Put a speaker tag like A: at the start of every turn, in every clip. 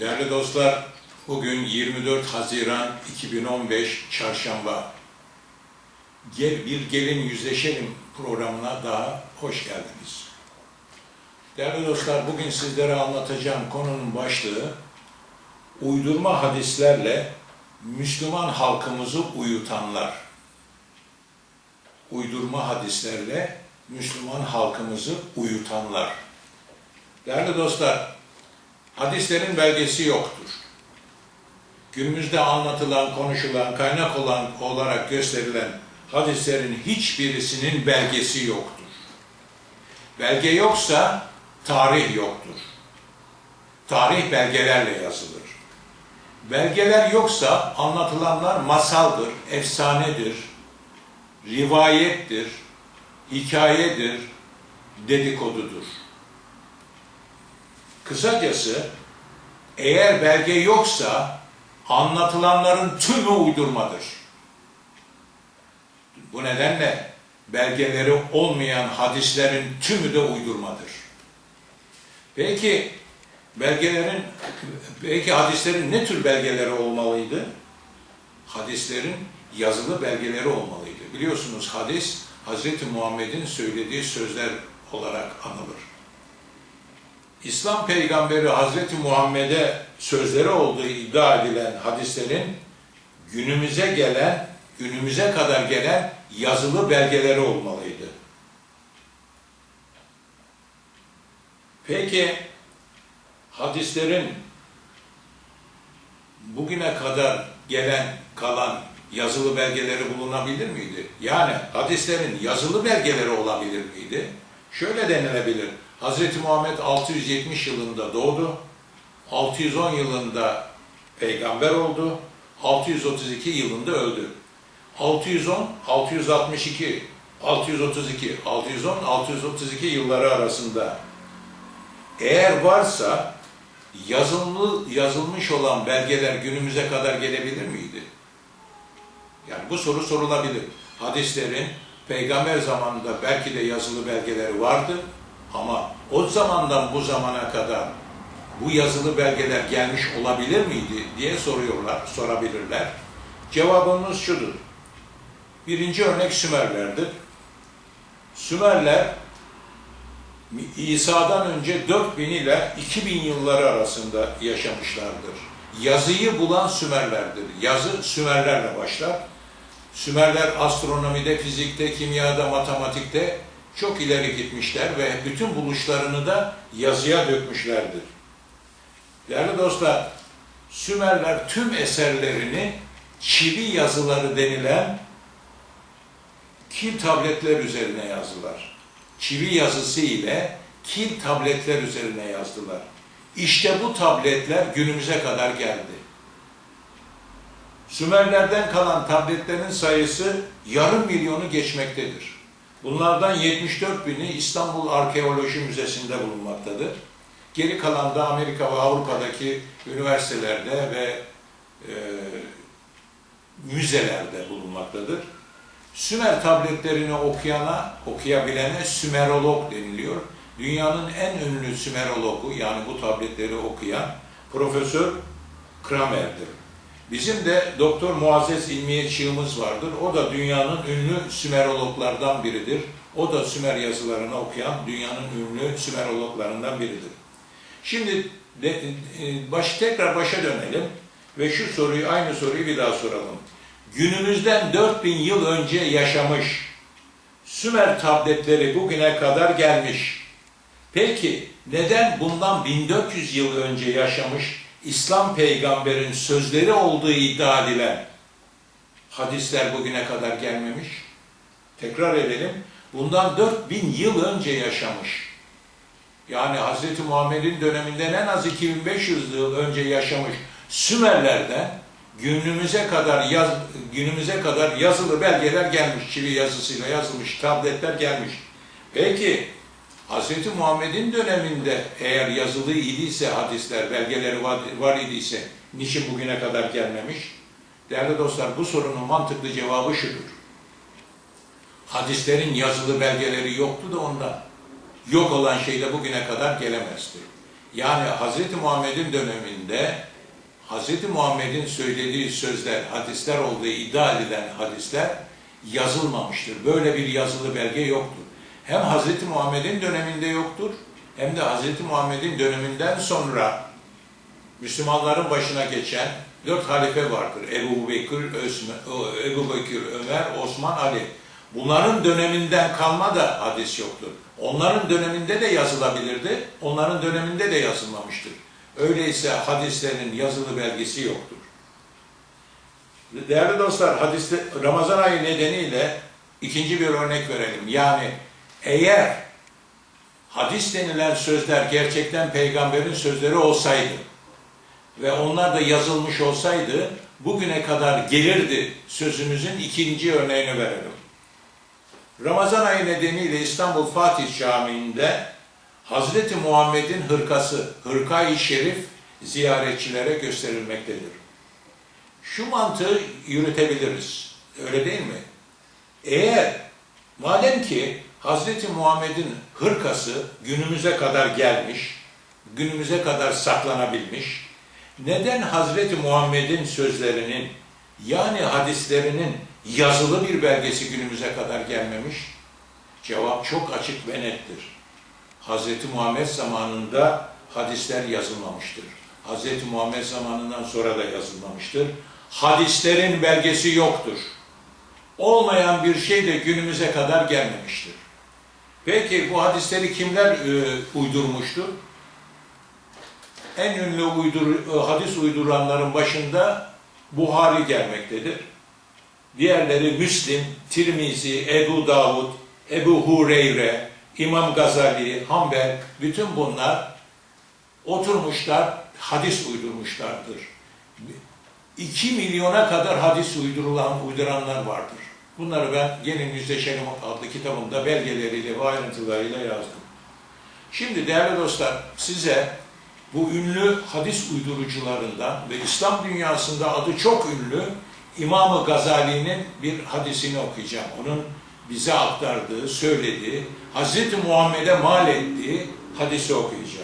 A: Değerli dostlar, bugün 24 Haziran 2015 Çarşamba. Gel bir gelin yüzleşelim programına daha hoş geldiniz. Değerli dostlar, bugün sizlere anlatacağım konunun başlığı uydurma hadislerle Müslüman halkımızı uyutanlar. Uydurma hadislerle Müslüman halkımızı uyutanlar. Değerli dostlar, hadislerin belgesi yoktur. Günümüzde anlatılan, konuşulan, kaynak olan olarak gösterilen hadislerin hiçbirisinin belgesi yoktur. Belge yoksa tarih yoktur. Tarih belgelerle yazılır. Belgeler yoksa anlatılanlar masaldır, efsanedir, rivayettir, hikayedir, dedikodudur. Kısacası eğer belge yoksa anlatılanların tümü uydurmadır. Bu nedenle belgeleri olmayan hadislerin tümü de uydurmadır. Peki belgelerin, peki hadislerin ne tür belgeleri olmalıydı? Hadislerin yazılı belgeleri olmalıydı. Biliyorsunuz hadis, Hazreti Muhammed'in söylediği sözler olarak anılır. İslam peygamberi Hazreti Muhammed'e sözleri olduğu iddia edilen hadislerin günümüze gelen, günümüze kadar gelen yazılı belgeleri olmalıydı. Peki hadislerin bugüne kadar gelen kalan yazılı belgeleri bulunabilir miydi? Yani hadislerin yazılı belgeleri olabilir miydi? Şöyle denilebilir. Hz. Muhammed 670 yılında doğdu. 610 yılında peygamber oldu. 632 yılında öldü. 610, 662, 632, 610, 632 yılları arasında eğer varsa yazılı, yazılmış olan belgeler günümüze kadar gelebilir miydi? Yani bu soru sorulabilir. Hadislerin peygamber zamanında belki de yazılı belgeleri vardı ama o zamandan bu zamana kadar bu yazılı belgeler gelmiş olabilir miydi diye soruyorlar, sorabilirler. Cevabımız şudur. Birinci örnek Sümerlerdir. Sümerler İsa'dan önce 4000 ile 2000 yılları arasında yaşamışlardır. Yazıyı bulan Sümerlerdir. Yazı Sümerlerle başlar. Sümerler astronomide, fizikte, kimyada, matematikte çok ileri gitmişler ve bütün buluşlarını da yazıya dökmüşlerdir. Değerli dostlar, Sümerler tüm eserlerini çivi yazıları denilen kil tabletler üzerine yazdılar. Çivi yazısı ile kil tabletler üzerine yazdılar. İşte bu tabletler günümüze kadar geldi. Sümerlerden kalan tabletlerin sayısı yarım milyonu geçmektedir. Bunlardan 74 bini İstanbul Arkeoloji Müzesi'nde bulunmaktadır. Geri kalan da Amerika ve Avrupa'daki üniversitelerde ve e, müzelerde bulunmaktadır. Sümer tabletlerini okuyana, okuyabilene Sümerolog deniliyor. Dünyanın en ünlü Sümerologu yani bu tabletleri okuyan Profesör Kramer'dir. Bizim de Doktor Muazzez İlmiye Çığımız vardır. O da dünyanın ünlü Sümerologlardan biridir. O da Sümer yazılarını okuyan dünyanın ünlü Sümerologlarından biridir. Şimdi de, e, baş, tekrar başa dönelim ve şu soruyu, aynı soruyu bir daha soralım. Günümüzden 4000 yıl önce yaşamış Sümer tabletleri bugüne kadar gelmiş. Peki neden bundan 1400 yıl önce yaşamış İslam peygamberin sözleri olduğu iddia edilen hadisler bugüne kadar gelmemiş? Tekrar edelim. Bundan 4000 yıl önce yaşamış. Yani Hz. Muhammed'in döneminden en az 2500 yıl önce yaşamış Sümerlerden günümüze kadar yaz, günümüze kadar yazılı belgeler gelmiş, çivi yazısıyla yazılmış tabletler gelmiş. Peki Hz. Muhammed'in döneminde eğer yazılı idiyse hadisler, belgeleri var, var idiyse niçin bugüne kadar gelmemiş? Değerli dostlar bu sorunun mantıklı cevabı şudur. Hadislerin yazılı belgeleri yoktu da ondan. Yok olan şey de bugüne kadar gelemezdi. Yani Hz. Muhammed'in döneminde Hz. Muhammed'in söylediği sözler, hadisler olduğu iddia edilen hadisler yazılmamıştır. Böyle bir yazılı belge yoktur. Hem Hz. Muhammed'in döneminde yoktur, hem de Hz. Muhammed'in döneminden sonra Müslümanların başına geçen dört halife vardır. Ebu Bekir, Osman, Ebu Bekir, Ömer, Osman, Ali. Bunların döneminden kalma da hadis yoktur. Onların döneminde de yazılabilirdi, onların döneminde de yazılmamıştır. Öyleyse hadislerin yazılı belgesi yoktur. Değerli dostlar, hadiste, Ramazan ayı nedeniyle ikinci bir örnek verelim. Yani eğer hadis denilen sözler gerçekten peygamberin sözleri olsaydı ve onlar da yazılmış olsaydı bugüne kadar gelirdi sözümüzün ikinci örneğini verelim. Ramazan ayı nedeniyle İstanbul Fatih Camii'nde Hazreti Muhammed'in hırkası, hırkayı şerif ziyaretçilere gösterilmektedir. Şu mantığı yürütebiliriz. Öyle değil mi? Eğer madem ki Hazreti Muhammed'in hırkası günümüze kadar gelmiş, günümüze kadar saklanabilmiş, neden Hazreti Muhammed'in sözlerinin yani hadislerinin yazılı bir belgesi günümüze kadar gelmemiş? Cevap çok açık ve nettir. Hazreti Muhammed zamanında hadisler yazılmamıştır. Hazreti Muhammed zamanından sonra da yazılmamıştır. Hadislerin belgesi yoktur. Olmayan bir şey de günümüze kadar gelmemiştir. Peki bu hadisleri kimler e, uydurmuştur? En ünlü uydur, e, hadis uyduranların başında Buhari gelmektedir. Diğerleri Müslim, Tirmizi, Ebu Davud, Ebu Hureyre, İmam Gazali, Hanbel, bütün bunlar oturmuşlar, hadis uydurmuşlardır. 2 milyona kadar hadis uydurulan, uyduranlar vardır. Bunları ben Gelin Yüzleşelim adlı kitabımda belgeleriyle ve ayrıntılarıyla yazdım. Şimdi değerli dostlar size bu ünlü hadis uydurucularından ve İslam dünyasında adı çok ünlü İmam-ı Gazali'nin bir hadisini okuyacağım. Onun bize aktardığı, söylediği, Hz. Muhammed'e mal ettiği hadisi okuyacağım.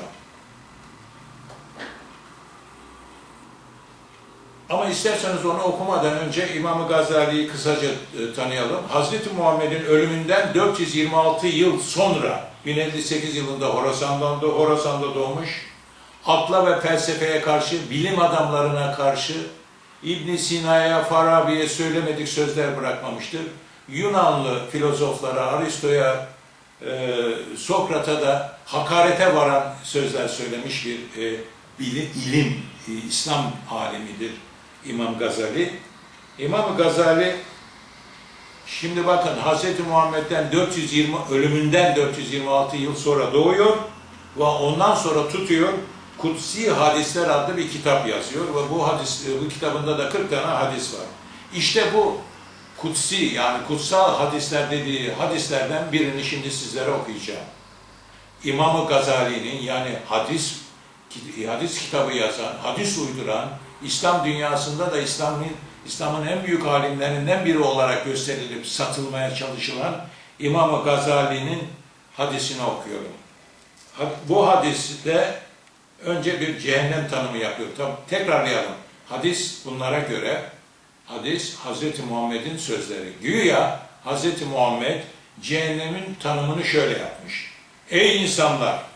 A: Ama isterseniz onu okumadan önce İmam-ı Gazali'yi kısaca e, tanıyalım. Hz. Muhammed'in ölümünden 426 yıl sonra 1058 yılında Horasan'dan da Horasan'da doğmuş. Akla ve felsefeye karşı, bilim adamlarına karşı İbn Sina'ya, Farabi'ye söylemedik sözler bırakmamıştır. Yunanlı filozoflara, Aristo'ya, e, Sokrat'a da hakarete varan sözler söylemiş bir e, bilim, ilim, İslam alemidir İmam Gazali. İmam Gazali şimdi bakın Hz. Muhammed'den 420 ölümünden 426 yıl sonra doğuyor ve ondan sonra tutuyor Kutsi Hadisler adlı bir kitap yazıyor ve bu hadis bu kitabında da 40 tane hadis var. İşte bu kutsi yani kutsal hadisler dediği hadislerden birini şimdi sizlere okuyacağım. İmam-ı Gazali'nin yani hadis hadis kitabı yazan, hadis uyduran, İslam dünyasında da İslam'ın İslam'ın en büyük alimlerinden biri olarak gösterilip satılmaya çalışılan İmam-ı Gazali'nin hadisini okuyorum. Bu hadiste önce bir cehennem tanımı yapıyor. Tabi tekrarlayalım. Hadis bunlara göre hadis Hz. Muhammed'in sözleri. Güya Hz. Muhammed cehennemin tanımını şöyle yapmış. Ey insanlar!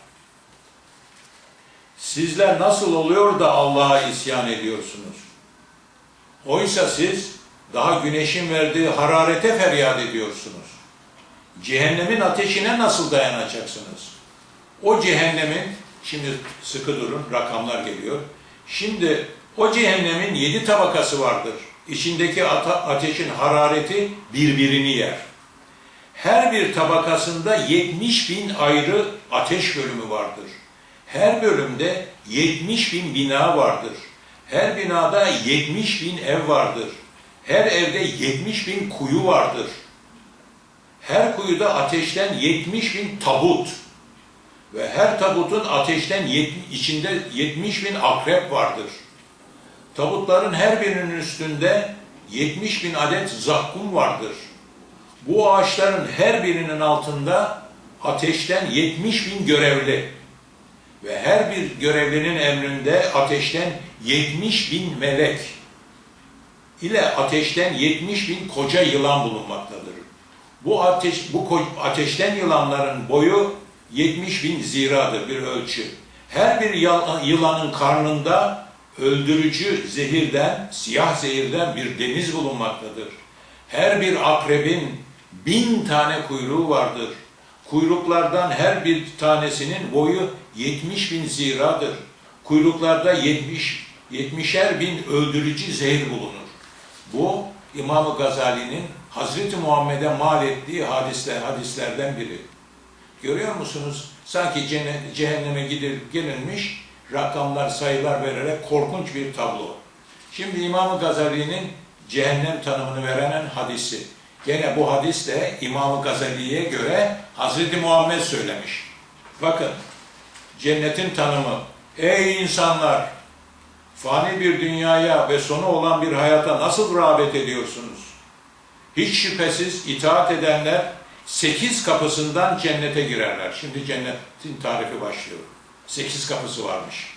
A: Sizler nasıl oluyor da Allah'a isyan ediyorsunuz? Oysa siz daha güneşin verdiği hararete feryat ediyorsunuz. Cehennemin ateşine nasıl dayanacaksınız? O cehennemin, şimdi sıkı durun, rakamlar geliyor. Şimdi o cehennemin yedi tabakası vardır. İçindeki ateşin harareti birbirini yer. Her bir tabakasında 70 bin ayrı ateş bölümü vardır. Her bölümde 70 bin bina vardır. Her binada 70 bin ev vardır. Her evde 70 bin kuyu vardır. Her kuyuda ateşten 70 bin tabut ve her tabutun ateşten içinde 70 bin akrep vardır. Tabutların her birinin üstünde 70 bin adet zakkum vardır. Bu ağaçların her birinin altında ateşten 70 bin görevli ve her bir görevlinin emrinde ateşten 70 bin melek ile ateşten 70 bin koca yılan bulunmaktadır. Bu ateş bu ateşten yılanların boyu 70 bin ziradır bir ölçü. Her bir yılanın karnında öldürücü zehirden, siyah zehirden bir deniz bulunmaktadır. Her bir akrebin bin tane kuyruğu vardır. Kuyruklardan her bir tanesinin boyu 70 bin ziradır. Kuyruklarda 70, 70'er bin öldürücü zehir bulunur. Bu İmam-ı Gazali'nin Hazreti Muhammed'e mal ettiği hadisler, hadislerden biri. Görüyor musunuz? Sanki cehenneme gidilip gelinmiş rakamlar, sayılar vererek korkunç bir tablo. Şimdi İmam-ı Gazali'nin cehennem tanımını veren hadisi. Gene bu hadis de İmam-ı Gazali'ye göre Hazreti Muhammed söylemiş. Bakın cennetin tanımı. Ey insanlar! Fani bir dünyaya ve sonu olan bir hayata nasıl rağbet ediyorsunuz? Hiç şüphesiz itaat edenler sekiz kapısından cennete girerler. Şimdi cennetin tarifi başlıyor. Sekiz kapısı varmış.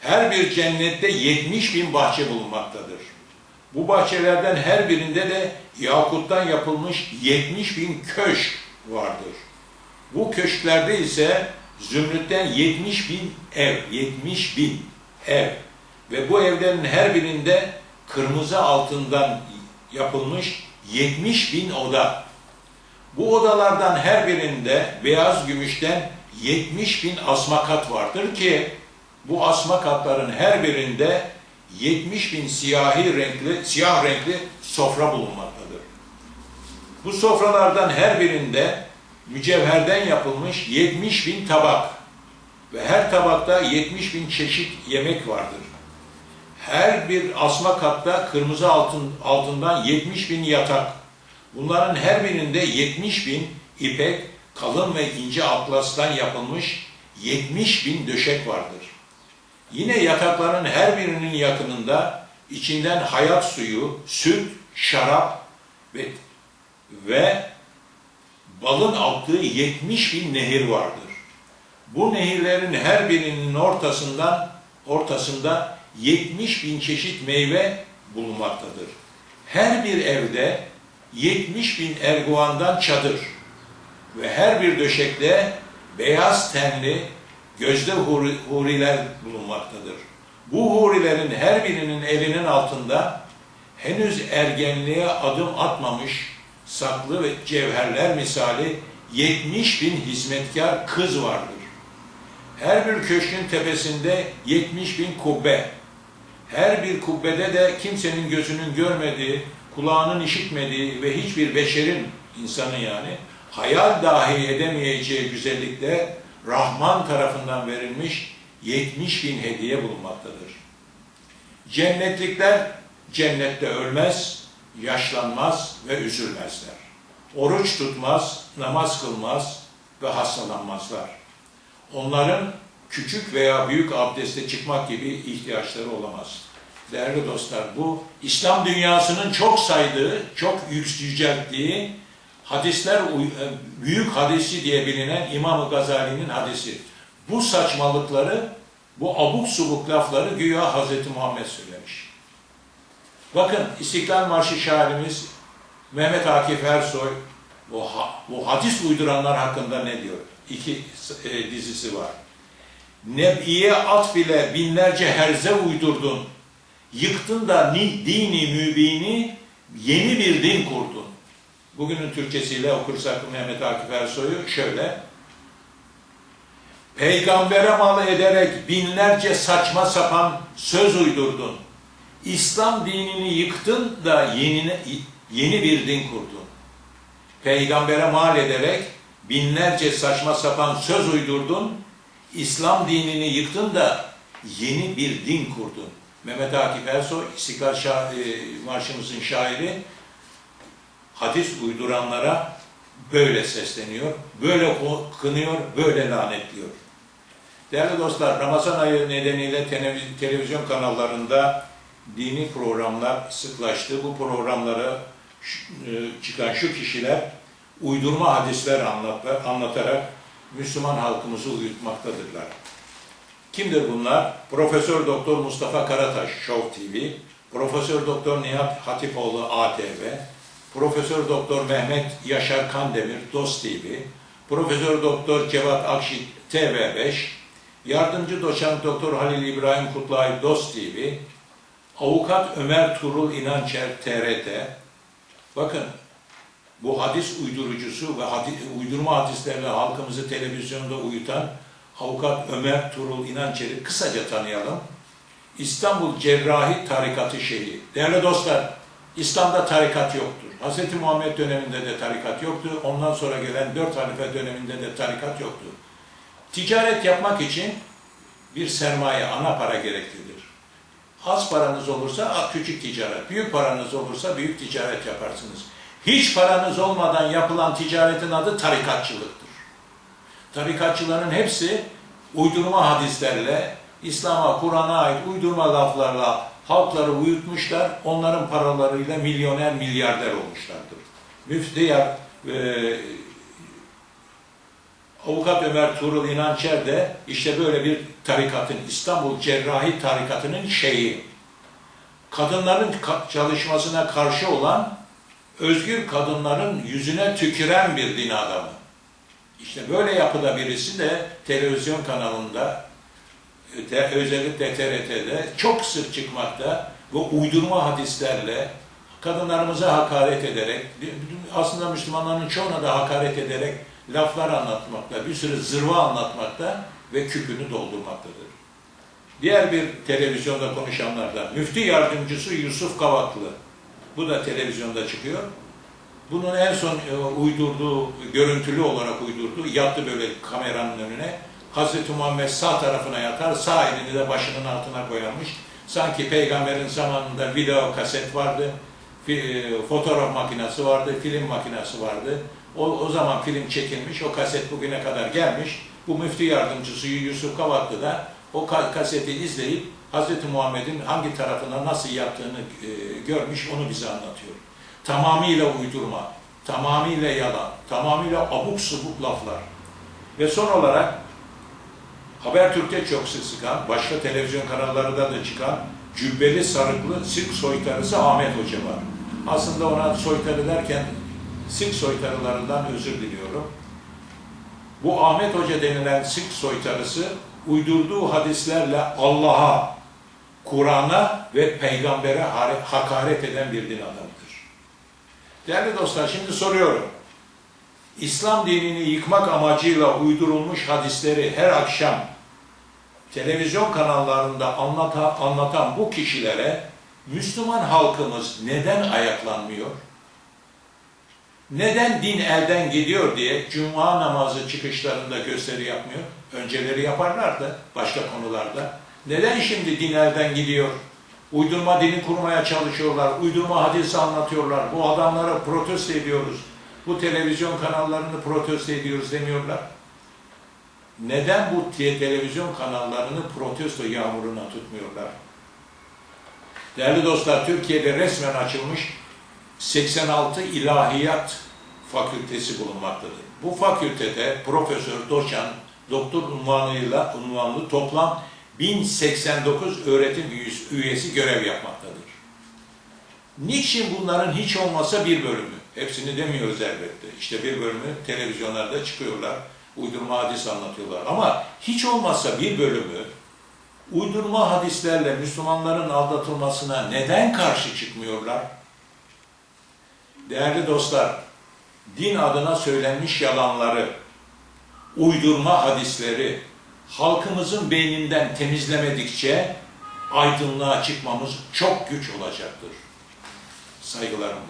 A: Her bir cennette 70 bin bahçe bulunmaktadır. Bu bahçelerden her birinde de yakuttan yapılmış 70 bin köşk vardır. Bu köşklerde ise zümrütten 70 bin ev, 70 bin ev ve bu evlerin her birinde kırmızı altından yapılmış 70 bin oda. Bu odalardan her birinde beyaz gümüşten 70 bin asma kat vardır ki bu asma katların her birinde 70 bin siyahi renkli, siyah renkli sofra bulunmaktadır. Bu sofralardan her birinde mücevherden yapılmış 70 bin tabak ve her tabakta 70 bin çeşit yemek vardır. Her bir asma katta kırmızı altın altından 70 bin yatak. Bunların her birinde 70 bin ipek, kalın ve ince atlastan yapılmış 70 bin döşek vardır. Yine yatakların her birinin yakınında içinden hayat suyu, süt, şarap ve, ve balın aktığı 70 bin nehir vardır. Bu nehirlerin her birinin ortasından ortasında 70 bin çeşit meyve bulunmaktadır. Her bir evde 70 bin erguvandan çadır ve her bir döşekte beyaz tenli gözde huri- huriler bulunmaktadır. Bu hurilerin her birinin elinin altında henüz ergenliğe adım atmamış saklı ve cevherler misali 70 bin hizmetkar kız vardır. Her bir köşkün tepesinde 70 bin kubbe. Her bir kubbede de kimsenin gözünün görmediği, kulağının işitmediği ve hiçbir beşerin, insanı yani, hayal dahi edemeyeceği güzellikte Rahman tarafından verilmiş 70 bin hediye bulunmaktadır. Cennetlikler cennette ölmez, yaşlanmaz ve üzülmezler. Oruç tutmaz, namaz kılmaz ve hastalanmazlar. Onların küçük veya büyük abdeste çıkmak gibi ihtiyaçları olamaz. Değerli dostlar bu İslam dünyasının çok saydığı, çok yük- yücelttiği hadisler e, büyük hadisi diye bilinen İmam-ı Gazali'nin hadisi. Bu saçmalıkları, bu abuk subuk lafları güya Hazreti Muhammed söylemiş. Bakın İstiklal Marşı şairimiz Mehmet Akif Ersoy bu, bu hadis uyduranlar hakkında ne diyor? İki e, dizisi var. Nebiye at bile binlerce herze uydurdun. Yıktın da ni, dini mübini yeni bir din kurdun. Bugünün Türkçesiyle okursak Mehmet Akif Ersoy'u şöyle. Peygambere mal ederek binlerce saçma sapan söz uydurdun. İslam dinini yıktın da yeni, yeni bir din kurdun. Peygambere mal ederek binlerce saçma sapan söz uydurdun. İslam dinini yıktın da yeni bir din kurdun. Mehmet Akif Ersoy, İstiklal Şa- e, Marşımızın şairi, hadis uyduranlara böyle sesleniyor, böyle kınıyor, böyle lanetliyor. Değerli dostlar, Ramazan ayı nedeniyle televiz- televizyon kanallarında dini programlar sıklaştı. Bu programlara e, çıkan şu kişiler uydurma hadisler anlat- anlatarak Müslüman halkımızı uyutmaktadırlar. Kimdir bunlar? Profesör Doktor Mustafa Karataş Show TV, Profesör Doktor Nihat Hatipoğlu ATV, Profesör Doktor Mehmet Yaşar Kandemir Dost TV, Profesör Doktor Cevat Akşit TV5, Yardımcı Doçent Doktor Halil İbrahim Kutlay Dost TV, Avukat Ömer Turul İnançer TRT. Bakın bu hadis uydurucusu ve hadi, uydurma hadislerle halkımızı televizyonda uyutan Avukat Ömer Turul İnançer'i kısaca tanıyalım. İstanbul Cerrahi Tarikatı Şeyhi. Değerli dostlar, İslam'da tarikat yoktur. Hz. Muhammed döneminde de tarikat yoktu. Ondan sonra gelen dört halife döneminde de tarikat yoktu. Ticaret yapmak için bir sermaye, ana para gereklidir. Az paranız olursa küçük ticaret, büyük paranız olursa büyük ticaret yaparsınız. Hiç paranız olmadan yapılan ticaretin adı tarikatçılıktır. Tarikatçıların hepsi uydurma hadislerle, İslam'a, Kur'an'a ait uydurma laflarla halkları uyutmuşlar, onların paralarıyla milyoner, milyarder olmuşlardır. Müftiyar, e, Avukat Ömer Tuğrul İnançer de işte böyle bir tarikatın, İstanbul Cerrahi Tarikatı'nın şeyi. Kadınların ka- çalışmasına karşı olan, özgür kadınların yüzüne tüküren bir din adamı. İşte böyle yapıda birisi de televizyon kanalında, de, özellikle TRT'de çok sık çıkmakta ve uydurma hadislerle kadınlarımıza hakaret ederek, aslında Müslümanların çoğuna da hakaret ederek laflar anlatmakta, bir sürü zırva anlatmakta ve küpünü doldurmaktadır. Diğer bir televizyonda konuşanlardan, müftü yardımcısı Yusuf Kavaklı. Bu da televizyonda çıkıyor. Bunun en son e, uydurduğu, görüntülü olarak uydurduğu, yattı böyle kameranın önüne. Hazreti Muhammed sağ tarafına yatar, sağ elini de başının altına koyarmış. Sanki peygamberin zamanında video kaset vardı, e, fotoğraf makinesi vardı, film makinesi vardı. O, o zaman film çekilmiş, o kaset bugüne kadar gelmiş. Bu müftü yardımcısı Yusuf Kavaklı da o ka- kaseti izleyip Hazreti Muhammed'in hangi tarafına nasıl yattığını e, görmüş, onu bize anlatıyor. Tamamıyla uydurma, tamamıyla yalan, tamamıyla abuk subuk laflar. Ve son olarak Habertürk'te çok sık çıkan, başka televizyon kanallarında da çıkan cübbeli sarıklı sirk soytarısı Ahmet Hoca var. Aslında ona soytarı derken sirk soytarılarından özür diliyorum. Bu Ahmet Hoca denilen sirk soytarısı uydurduğu hadislerle Allah'a, Kur'an'a ve peygambere hakaret eden bir din adamıdır. Değerli dostlar şimdi soruyorum. İslam dinini yıkmak amacıyla uydurulmuş hadisleri her akşam televizyon kanallarında anlata, anlatan bu kişilere Müslüman halkımız neden ayaklanmıyor? Neden din elden gidiyor diye cuma namazı çıkışlarında gösteri yapmıyor? Önceleri yaparlardı başka konularda. Neden şimdi din elden gidiyor? Uydurma dini kurmaya çalışıyorlar, uydurma hadisi anlatıyorlar. Bu adamlara protesto ediyoruz. Bu televizyon kanallarını protesto ediyoruz demiyorlar. Neden bu te- televizyon kanallarını protesto yağmuruna tutmuyorlar? Değerli dostlar, Türkiye'de resmen açılmış 86 ilahiyat fakültesi bulunmaktadır. Bu fakültede profesör, doçent, doktor unvanıyla unvanlı toplam 1089 öğretim üyesi görev yapmaktadır. Niçin bunların hiç olmasa bir bölümü? Hepsini demiyoruz elbette. İşte bir bölümü televizyonlarda çıkıyorlar, uydurma hadis anlatıyorlar. Ama hiç olmazsa bir bölümü uydurma hadislerle Müslümanların aldatılmasına neden karşı çıkmıyorlar? Değerli dostlar, din adına söylenmiş yalanları, uydurma hadisleri halkımızın beyninden temizlemedikçe aydınlığa çıkmamız çok güç olacaktır. Saygılarımla.